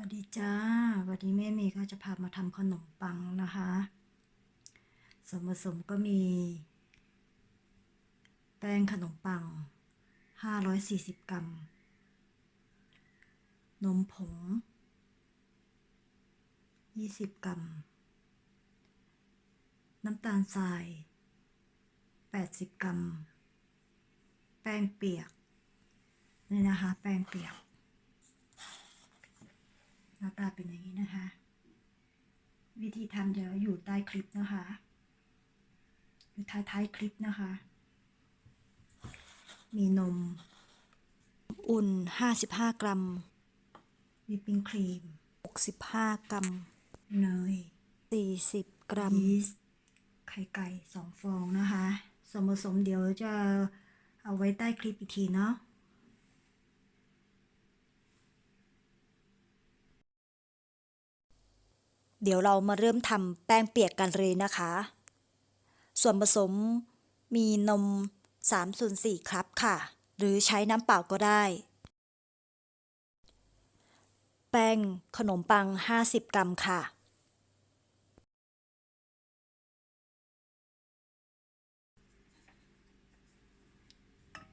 วัสดีจ้า วันนี้แม่เมย์ก็จะพามาทำขนมปังนะคะ ส่วนผสมก็มี แป้งขนมปัง 540 กรัม นมผง 20 กรัม น้ำตาลทราย 80 กรัม แป้งเปียก นี่นะคะ แป้งเปียก น้าตาเป็นอย่างนี้นะคะ วิธีทำเดี๋ยวอยู่ใต้คลิปนะคะ อยู่ท้ายท้ายคลิปนะคะ มีนม อุ่น 55 กรัมวิปปิ้งครีม 65 กรัม เนย 40 กรัม ยีสต์ ไข่ไก่ 2 ฟองนะคะ ส่วนผสมเดี๋ยวจะเอาไว้ใต้คลิปอีกทีเนาะ เดี๋ยวเรามาเริ่มทำแป้งเปียกกันเลยนะคะ ส่วนผสมมีนม3ส่วน4ครับค่ะ หรือใช้น้ำเปล่าก็ได้ แป้งขนมปัง 50 กรัมค่ะ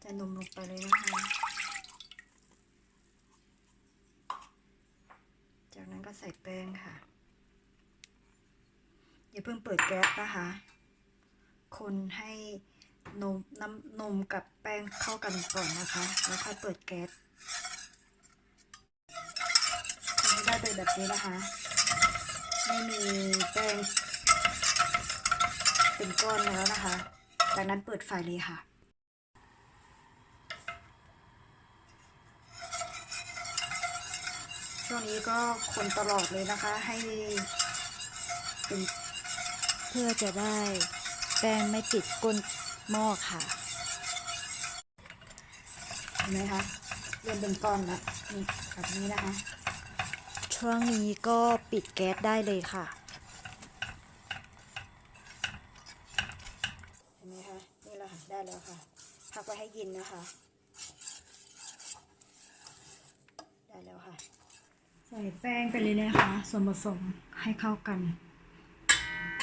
จะนมลงไปเลยนะคะ จากนั้นก็ใส่แป้ง เพิ่งเปิดแก๊สนะคะ คนให้นมน้ำนมกับแป้งเข้ากันก่อนนะคะ แล้วค่อยเปิดแก๊สคนให้ได้เป็นแบบนี้นะคะ ไม่มีแป้งเป็นก้อนแล้วนะคะ จากนั้นเปิดไฟเลยค่ะช่วงนี้ก็คนตลอดเลยนะคะ ให้เป็น เพื่อจะได้แป้งไม่ติดก้นหม้อค่ะเห็นไหมคะเริ่มเป็นก้อนแล้วนี่แบบนี้นะคะ ช่วงนี้ก็ปิดแก๊สได้เลยค่ะเห็นไหมคะนี่แหละค่ะได้แล้วค่ะพักไว้ให้เย็นนะคะ ได้แล้วค่ะ ใส่แป้งไปเลยนะคะ ส่วนผสมให้เข้ากัน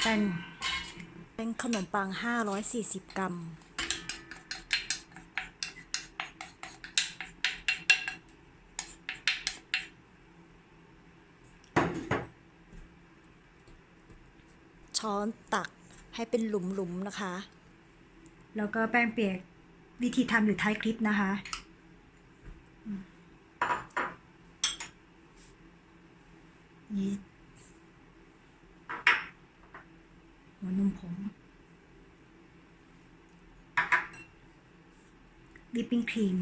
แป้งเป็นขนมปัง 540 กรัม ช้อนตักให้เป็นหลุมๆนะคะ แล้วก็แป้งเปียกวิธีทำอยู่ท้ายคลิปนะคะอืมยีสต์ หัวนมผงวิปปิ้งครีม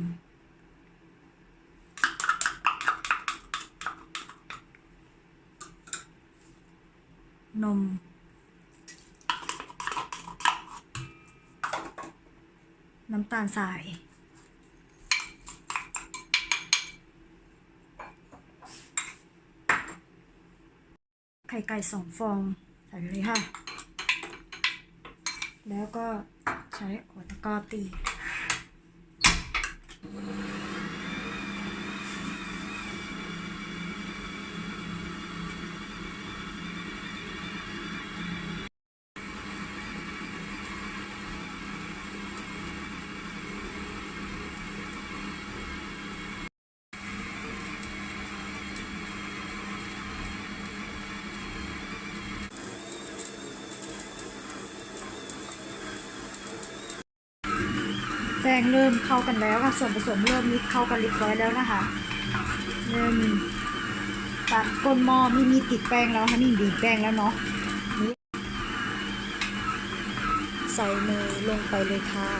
นม น้ำตาลทราย ไข่ไก่สองฟอง ใส่ไปเลยค่ะ แล้วก็ใช้หัวตะกร้อตี ป้งเริ่มเข้ากันแล้วค่ะ ส่วนผสมเริ่มมิกเข้ากันเรียบร้อยแล้วนะคะเริ่มตัดก้นหม้อไม่มีติดแป้งแล้วค่ะนี่บีแป้งแล้วเนาะใส่เนยลงไปเลยค่ะ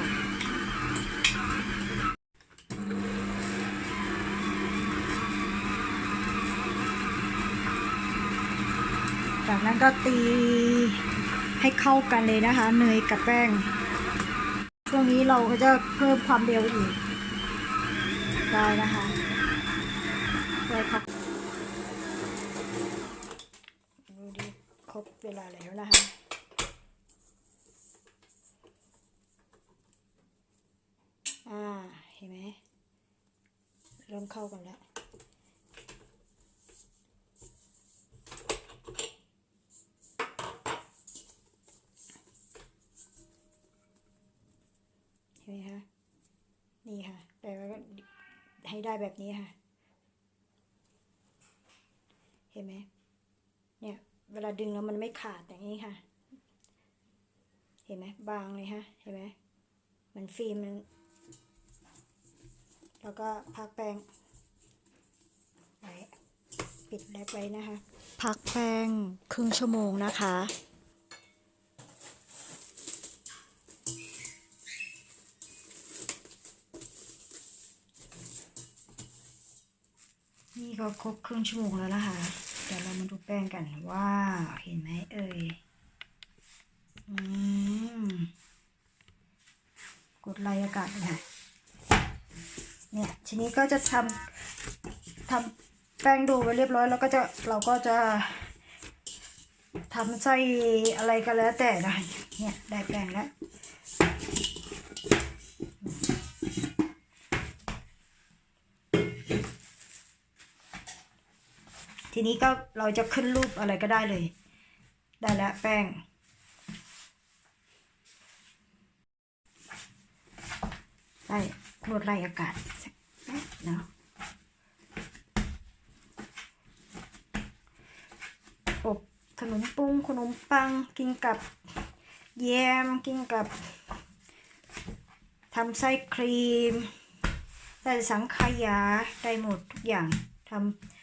จากนั้นก็ตีให้เข้ากันเลยนะคะ เนยกับแป้ง ช่วงนี้เราก็จะเพิ่มความเร็วอีก ได้นะคะได้ครับดูดิครบเวลาแล้วนะคะอ่า เห็นไหม เริ่มเข้ากันแล้ว เห็นไหมคะนี่ค่ะ แต่ว่าก็ ให้ได้แบบนี้ค่ะ เห็นไหมเนี่ย เวลาดึงแล้วมันไม่ขาดอย่างนี้ค่ะ เห็นไหมบางเลยฮะ เห็นไหมเหมันฟิล์มมันแล้วก็พักแป้งไว้ปิดแรกไว้นะคะ พักแป้งครึ่งชั่วโมงนะคะ นี่ ก็ครบครึ่งชั่วโมงแล้วนะคะเดี๋ยวเรามาดูแป้งกันว้าวเห็นไหมเอ่ยอืมกดไลค์อากาศค่ะเนี่ยทีนี้ก็จะทำทำแป้งดูไว้เรียบร้อยแล้วก็จะเราก็จะทำไส้อะไรก็แล้วแต่นะเนี่ยได้แป้งแล้ว ทีนี้ก็เราจะขึ้นรูปอะไรก็ได้เลย ได้แล้วแป้ง ได้รวดไล่อากาศสักแป๊บเนาะอบขนมปุ้งขนมปังกินกับแยมกินกับทำไส้ครีมใส่สังขยาได้หมดทุกอย่างทำ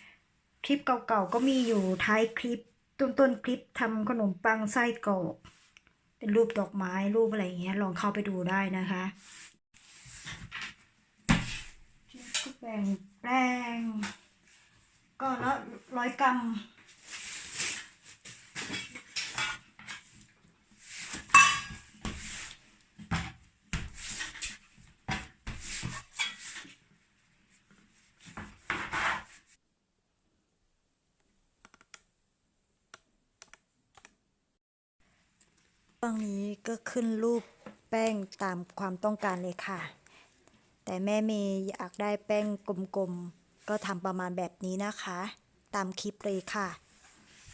คลิปเก่าๆก็มีอยู่ท้ายคลิปต้นๆคลิปทำขนมปังไส้กรอกเป็นรูปดอกไม้รูปอะไรอย่างเงี้ยลองเข้าไปดูได้นะคะก็แบ่งแป้งก็ละร้อยกรัม ตรงนี้ก็ขึ้นรูปแป้งตามความต้องการเลยค่ะ แต่แม่เมย์อยากได้แป้งกลมๆก็ทำประมาณแบบนี้นะคะ ตามคลิปเลยค่ะ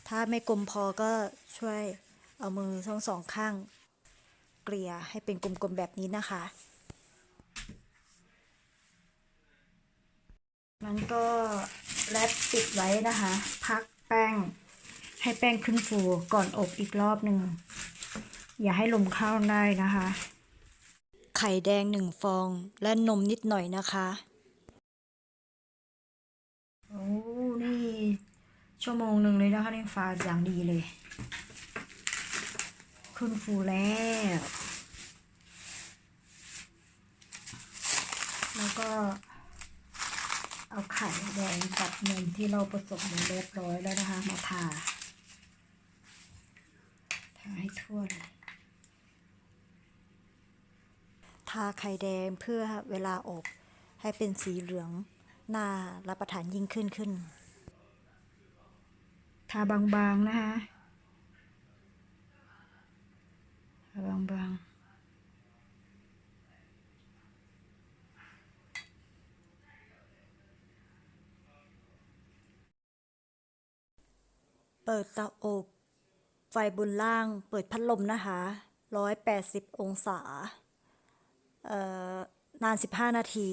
ถ้าไม่กลมพอก็ช่วยเอามือทั้งสองข้าง เกลี่ยให้เป็นกลมๆแบบนี้นะคะ มันก็แรปปิดไว้นะคะ พักแป้งให้แป้งขึ้นฟูก่อนอบอีกรอบหนึ่ง อย่าให้ลมเข้าได้นะคะ ไข่แดงหนึ่งฟองและนมนิดหน่อยนะคะโอ้นี่ชั่วโมงหนึ่งเลยนะคะนี่ฟ้าอย่างดีเลย ขึ้นฟูแล้วแล้วก็เอาไข่แดงกับนมที่เราผสมมาเรียบร้อยแล้วนะคะ มาทา ทาให้ทั่วเลย ทาไข่แดงเพื่อเวลาอบ ให้เป็นสีเหลืองน่ารับประทานยิ่งขึ้นขึ้น ทาบางๆนะคะทาบางๆเปิดเตาอบ ไฟบนล่าง เปิดพัดลมนะคะ 180 องศาเอ่อ นาน 15 นาที